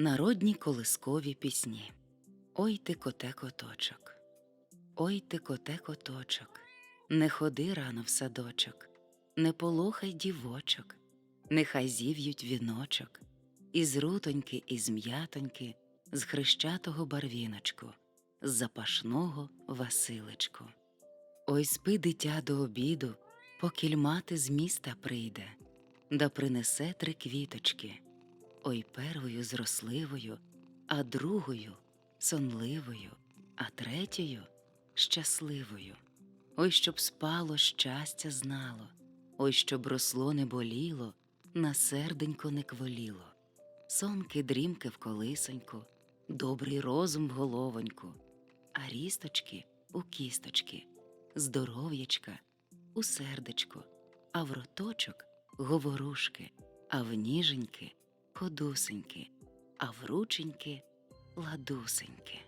Народні колискові пісні. Ой ти коте коточок. Ой ти коте коточок. Не ходи рано в садочок, не полохай дівочок, нехай зів'ють віночок, із рутоньки, із м'ятоньки, з хрещатого барвіночку, з запашного Василечку. Ой спи, дитя, до обіду, покіль мати з міста прийде, да принесе три квіточки. Ой первою зросливою, а другою сонливою, а третьою щасливою. Ой, щоб спало, щастя знало, ой, щоб росло не боліло, на серденько не кволіло. Сонки дрімки в колисоньку, добрий розум в головоньку, а рісточки у кісточки, здоров'ячка у сердечко, а в роточок говорушки, а в ніженьки ходусеньки, а врученьки рученьки ладусеньки.